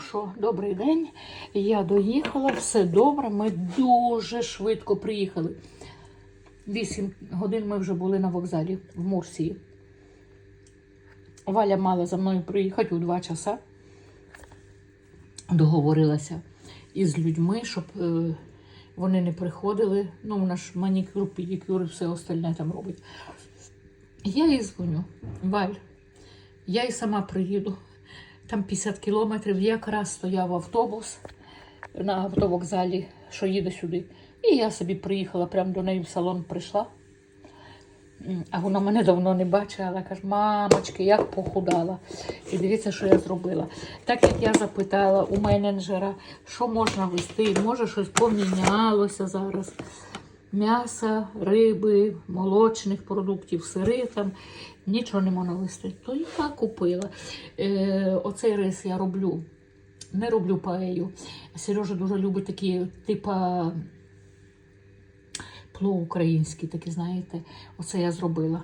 Що, добрий день. Я доїхала, все добре. Ми дуже швидко приїхали. Вісім годин ми вже були на вокзалі в Мурсії. Валя мала за мною приїхати у два часа. Договорилася із людьми, щоб е, вони не приходили. Ну, вона ж манікюр, педикюр і все остальне там робить. Я їй дзвоню. Валь, я і сама приїду. Там 50 кілометрів. Якраз стояв автобус на автовокзалі, що їде сюди. І я собі приїхала прямо до неї в салон прийшла. А вона мене давно не бачила, каже, мамочки, як похудала. І дивіться, що я зробила. Так як я запитала у менеджера, що можна вести, може щось помінялося зараз. М'яса, риби, молочних продуктів, сири там, нічого не можна вести. То я купила. Е, оцей рис я роблю. Не роблю паею. Сережа дуже любить такі, типа плов український, такі, знаєте, оце я зробила.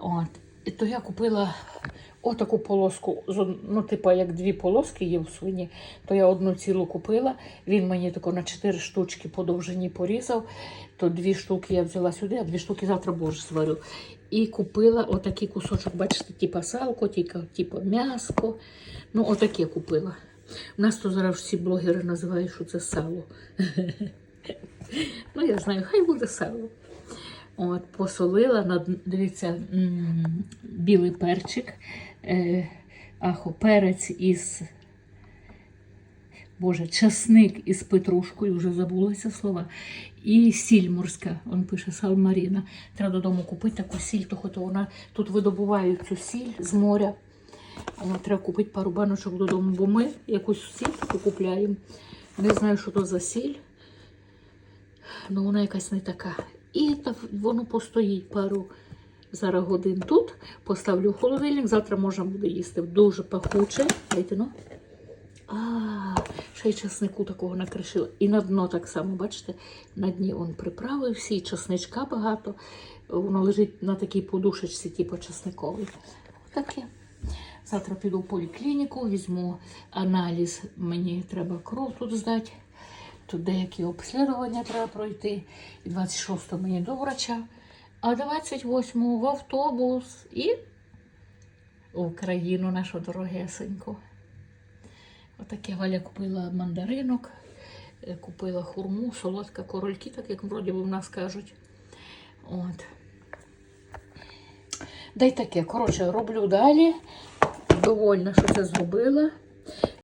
От. То я купила отаку полоску, ну, типа, як дві полоски є в свині, то я одну цілу купила. Він мені тако на чотири штучки по довжині порізав. То дві штуки я взяла сюди, а дві штуки завтра борщ зварю. І купила отакий кусочок, бачите, типа салко, типа м'яско. Ну, отаке купила. У нас то зараз всі блогери називають, що це сало. Ну, я знаю, хай буде сало. От, посолила, дивіться, білий перчик, е, ахо, перець із, боже, часник із петрушкою, вже забулося слова. І сіль морська, він пише салмаріна. Треба додому купити таку сіль, то хоч вона тут видобувають цю сіль з моря. О, треба купити пару баночок додому, бо ми якусь сіль таку. Не знаю, що то за сіль. Ну, вона якась не така. І воно постоїть пару зараз годин тут. Поставлю в холодильник. Завтра можна буде їсти. Дуже пахуче. Дайте, ну. А, ще й часнику такого накришила. І на дно так само, бачите, на дні он приправи всі, часничка багато. Воно лежить на такій подушечці, типу часниковий. Таке. Завтра піду в поліклініку, візьму аналіз. Мені треба кров тут здати. Тут деякі обслідування треба пройти. І 26 мені до врача, а 28 в автобус і в Україну нашу дорогесеньку. Отаке Валя купила мандаринок, е, купила хурму, солодка корольки, так як вроді би в нас кажуть. От. Да й таке. Коротше, роблю далі. Довольна, що це зробила.